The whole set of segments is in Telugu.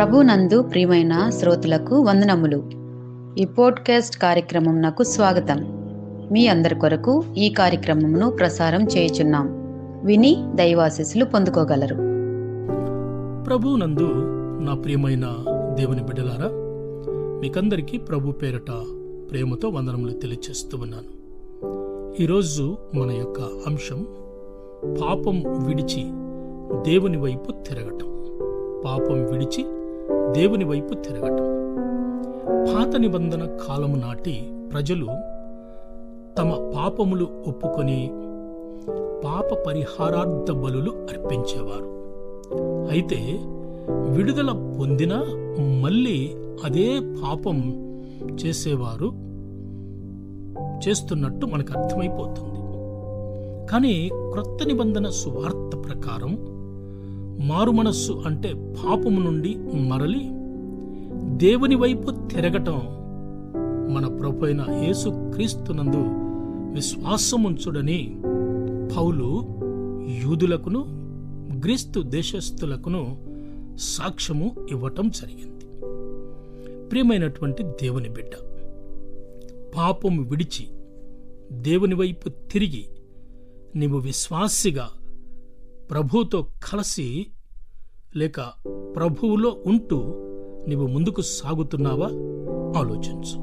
ప్రభునందు ప్రియమైన శ్రోతలకు వందనములు. ఈ పోడ్కాస్ట్ కార్యక్రమం నాకు స్వాగతం. మీ అందరి కొరకు ఈ కార్యక్రమమును ప్రసారం చేయుచున్నాం. విని దైవాశీస్సులు పొందుకోగలరు. ప్రభు నందు నా ప్రియమైన దేవుని బిడ్డలారా మీకందరికీ ప్రభు పేరట ప్రేమతో వందనములు తెలియచేస్తూ ఉన్నాను. ఈరోజు మన యొక్క అంశం పాపం విడిచి దేవుని వైపు తిరగటం. పాపం విడిచి దేవుని వైపు తిరగటం. పాత నిబంధన కాలము నాటి ప్రజలు తమ పాపములు ఒప్పుకొని పాప పరిహారార్థ బలులు అర్పించేవారు. అయితే విడుదల పొందినా మళ్ళీ అదే పాపం చేసేవారు చేస్తున్నట్టు మనకు అర్థమైపోతుంది. కానీ క్రొత్త నిబంధన సువార్త ప్రకారం మారు మనస్సు అంటే పాపము నుండి మరలి దేవుని వైపు తిరగటం మన ప్రభు అయిన యేసు విశ్వాసముంచుడని పౌలు యూదులకును గ్రీస్తు దేశస్థులకును సాక్ష్యము ఇవ్వటం జరిగింది. ప్రియమైనటువంటి దేవుని బిడ్డ పాపము విడిచి దేవుని వైపు తిరిగి నీవు విశ్వాసిగా ప్రభువుతో కలిసి లేక ప్రభువులో ఉంటూ నీవు ముందుకు సాగుతున్నావా? ఆలోచించు.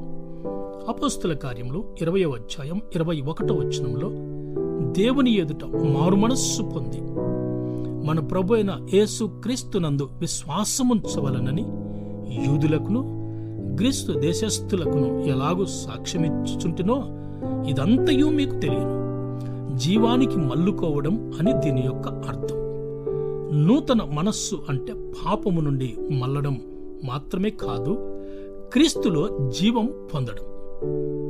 అపోస్తుల కార్యంలో ఇరవై అధ్యాయం ఇరవై ఒకటో వచనంలో దేవుని ఎదుట మారుమనస్సు పొంది మన ప్రభు అయిన యేసు క్రీస్తునందు విశ్వాసముంచవలనని యూదులకును క్రీస్తు దేశస్థులకును ఎలాగూ సాక్ష్యమిచ్చుచుంటినో ఇదంతయూ మీకు తెలియను. జీవానికి మల్లుకోవడం అని దీని యొక్క అర్థం. నూతన మనస్సు అంటే పాపము నుండి మల్లడం మాత్రమే కాదు క్రీస్తులో జీవం పొందడం.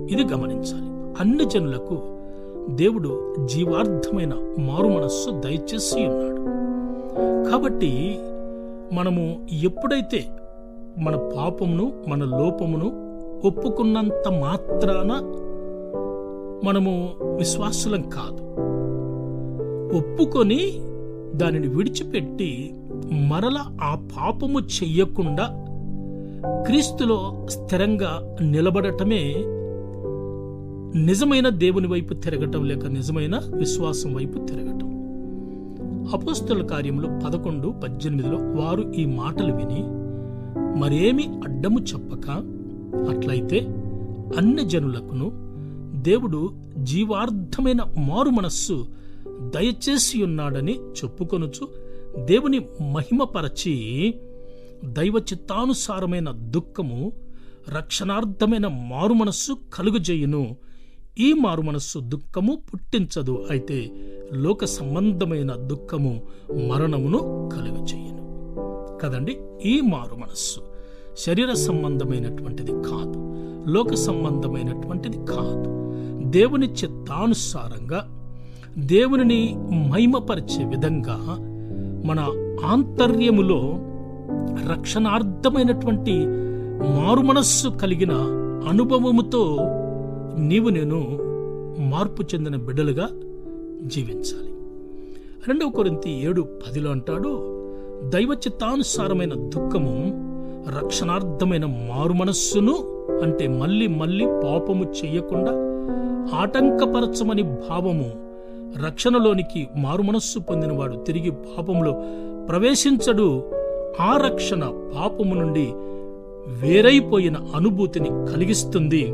ఇది గమనించాలి. అన్ని జనులకు దేవుడు జీవార్థమైన మారు మనస్సు దయచేసి ఉన్నాడు. కాబట్టి మనము ఎప్పుడైతే మన పాపమును మన లోపమును ఒప్పుకున్నంత మాత్రాన మనము విశ్వాసులం కాదు. ఒప్పుకొని దానిని విడిచిపెట్టి మరల ఆ పాపము చెయ్యకుండా క్రీస్తులో స్థిరంగా నిలబడటమే నిజమైన దేవుని వైపు తిరగటం లేక నిజమైన విశ్వాసం వైపు తిరగటం. అపోస్తుల కార్యంలో పదకొండు పద్దెనిమిదిలో వారు ఈ మాటలు విని మరేమి అడ్డము చెప్పక అట్లయితే అన్ని జనులకును దేవుడు జీవార్థమైన మారు మనస్సు దయచేసి ఉన్నాడని చెప్పుకొనుచు దేవుని మహిమపరచి దైవ చిత్తానుసారమైన దుఃఖము రక్షణార్థమైన మారు మనస్సు కలుగజేయును. ఈ మారు మనస్సు దుఃఖము పుట్టించదు అయితే లోక సంబంధమైన దుఃఖము మరణమును కలుగజేయును. కదండి ఈ మారు మనస్సు శరీర సంబంధమైనటువంటిది కాదు లోక సంబంధమైనటువంటిది కాదు. దేవుని చిత్తానుసారంగా దేవునిని మహిమపరిచే విధంగా మన ఆంతర్యములో రక్షణార్థమైనటువంటి మారు మనస్సు కలిగిన అనుభవముతో నీవు నేను మార్పు చెందిన బిడ్డలుగా జీవించాలి. రెండవ కొరింతి ఏడు పదిలో అంటాడు దైవ చిత్తానుసారమైన దుఃఖము రక్షణార్థమైన మారు మనస్సును అంటే మళ్ళీ మళ్ళీ పాపము చేయకుండా ఆటంకపరచమని భావము రక్షణలోనికి మారుమనస్సు పొందినవాడు తిరిగి పాపములో ప్రవేశించడు. ఆ రక్షణ పాపము నుండి వేరైపోయిన అనుభూతిని కలిగిస్తుంది.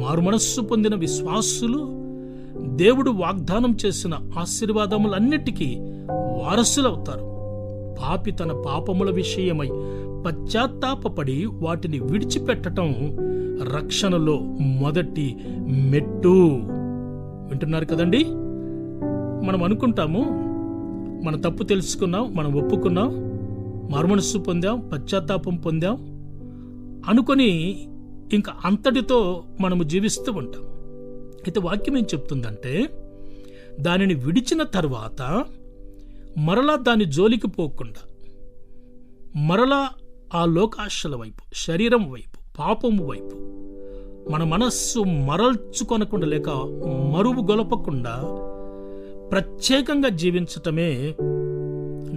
మారుమనస్సు పొందిన విశ్వాసులు దేవుడు వాగ్దానం చేసిన ఆశీర్వాదములన్నిటికీ వారసులవుతారు. పాపి తన పాపముల విషయమై పశ్చాత్తాపడి వాటిని విడిచిపెట్టటం రక్షణలో మొదటి మెట్టు. వింటున్నారు కదండి? మనం అనుకుంటాము మన తప్పు తెలుసుకున్నాం మనం ఒప్పుకున్నాం మరుమనస్సు పొందాం పశ్చాత్తాపం పొందాం. అనుకొని ఇంకా అంతటితో మనము జీవిస్తూ ఉంటాం. అయితే వాక్యం ఏం చెప్తుందంటే దానిని విడిచిన తర్వాత మరలా దాని జోలికి పోకుండా మరలా ఆ లోకాశల వైపు శరీరం వైపు పాపము వైపు మన మనస్సు మరల్చుకొనకుండా లేక మరువు గొలపకుండా ప్రత్యేకంగా జీవించటమే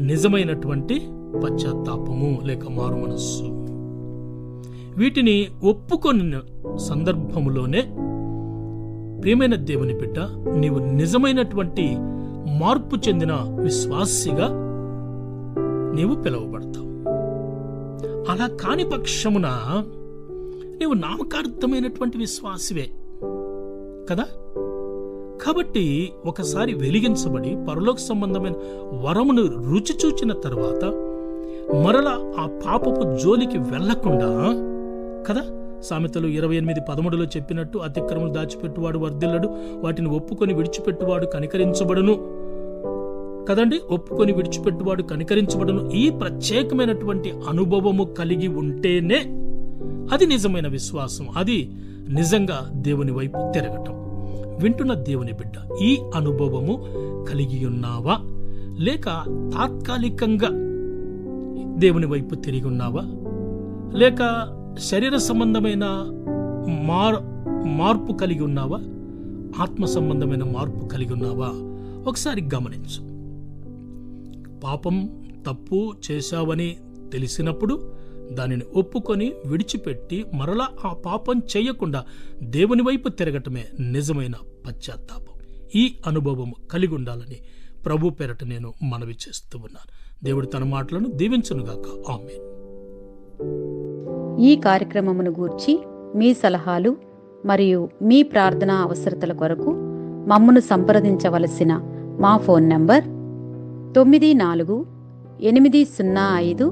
నిజమైనటువంటి పశ్చాత్తాపము లేక మారు మనస్సు. వీటిని ఒప్పుకొని సందర్భములోనే ప్రియమైన దేవుని బిడ్డ నీవు నిజమైనటువంటి మార్పు చెందిన విశ్వాసిగా నీవు పిలువబడతావు. అలా కాని పక్షమున నీవు నామకార్థమైనటువంటి విశ్వాసివే. కదా? కాబట్టి ఒకసారి వెలిగించబడి పరలోక సంబంధమైన వరమును రుచి చూచిన తర్వాత మరల ఆ పాపపు జోలికి వెళ్ళకుండా కదా? సామెతలు ఇరవై ఎనిమిది పదమూడులో చెప్పినట్టు అతిక్రమలు దాచిపెట్టువాడు వర్ధిల్లడు వాటిని ఒప్పుకొని విడిచిపెట్టువాడు కనికరించబడును. కదండి? ఒప్పుకొని విడిచిపెట్టువాడు కనికరించబడును. ఈ ప్రత్యేకమైనటువంటి అనుభవము కలిగి ఉంటేనే అది నిజమైన విశ్వాసం. అది నిజంగా దేవుని వైపు తిరగటం. వింటున్న దేవుని బిడ్డ ఈ అనుభవము కలిగి ఉన్నావా? లేక తాత్కాలికంగా దేవుని వైపు తిరిగి ఉన్నావా? లేక శరీర సంబంధమైన మార్ మార్పు కలిగి ఉన్నావా? ఆత్మ సంబంధమైన మార్పు కలిగి ఉన్నావా? ఒకసారి గమనించు. పాపం తప్పు చేశావని తెలిసినప్పుడు దానిని ఒప్పుకొని విడిచిపెట్టి మరలా ఆ పాపం చేయకుండా దేవుని వైపు తిరగటమే నిజమైన పశ్చాత్తాపం. ఈ అనుభవం కలిగి ఉండాలని ప్రభు పేరట నేను మనవి చేస్తూ ఉన్నాను. దేవుడు తన మాటలను దీవించనుగాక ఆమె ఈ కార్యక్రమమును గూర్చి మీ సలహాలు మరియు మీ ప్రార్థనా అవసరతల కొరకు మమ్మను సంప్రదించవలసిన మా ఫోన్ నంబర్ తొమ్మిది నాలుగు ఎనిమిది సున్నా ఐదు